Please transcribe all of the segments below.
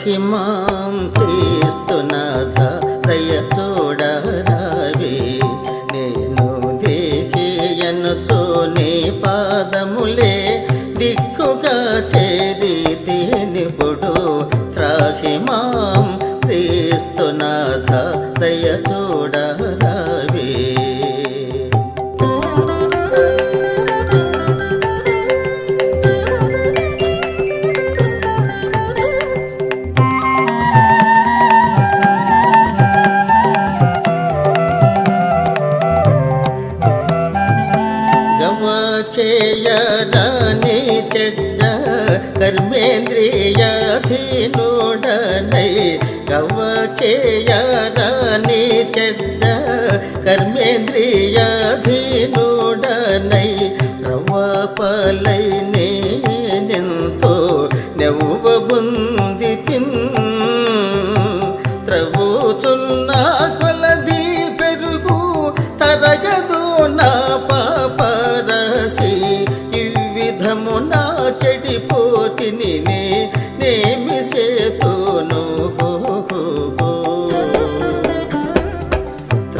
త్రాహి చేయరాని చెడ్డ కర్మేంద్రియాధీనుడనై రవ్వపలై నేనెంతో నెవ్వబుంది తిన్ త్రవుచున్న కొలది పెరుగు తరగదు నా పాపరసి ఈ విధము నా చెడిపోతిని నే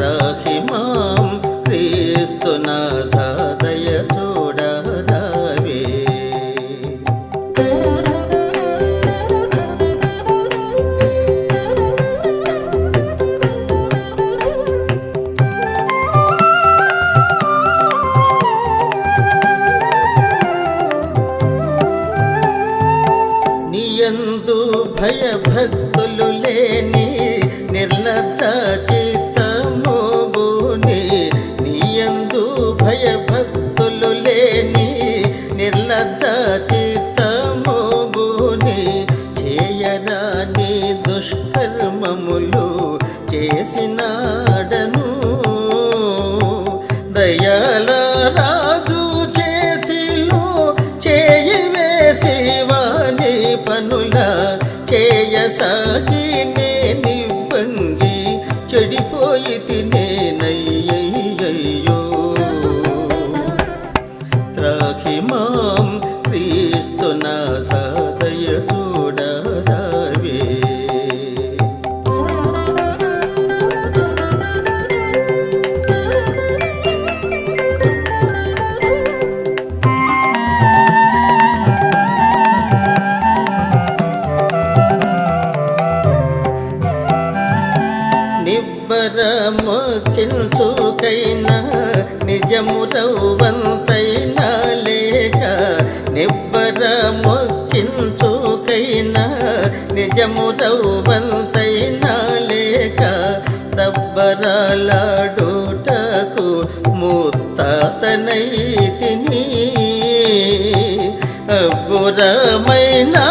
రాహి మాం క్రీస్తునాథ దయ చూడరావే నీయందు భయభక్తులు దయల రాజు చేతిలో చేయి వేసి వాని పనుల చేయ నేనివ్వంగి నిబ్బరమొకిల్చుకైనా నిజమురవంతైనా లేక నిబ్బరమొక్కించుకైనా నిజమురవంతైనా లేక దబ్బరాలాడుటకు ముత్తాతనై తిని అబ్బురమైనా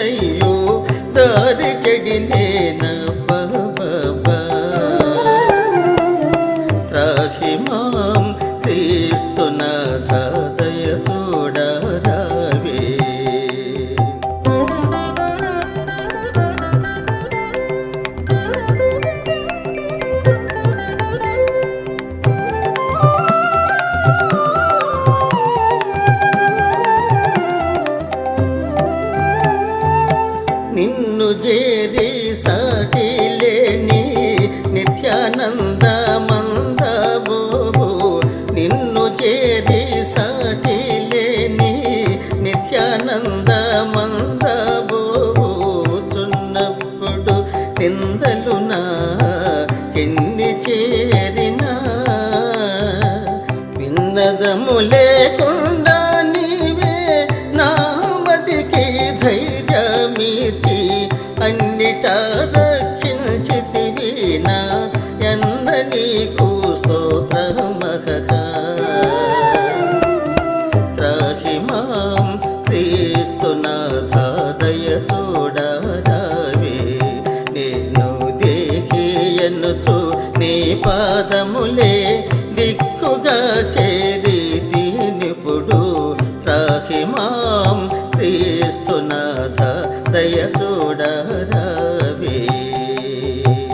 చెడిపోతినయ్యో దారి చెడినేన త్రాహి మాం క్రీస్తునాథ దయ చూడరావే నిన్ను జేరి సాటి లేని నిత్యానంద మంద బోబు. నిన్ను జేరి సాటి లేని నిత్యానంద మంద బోబు. చున్నప్పుడు నిందలు నా నీకు స్తోత్రమహ త్రాహి మాం క్రీస్తునాథ దయ నేను దేహి ఎన్నుచు నీ పాద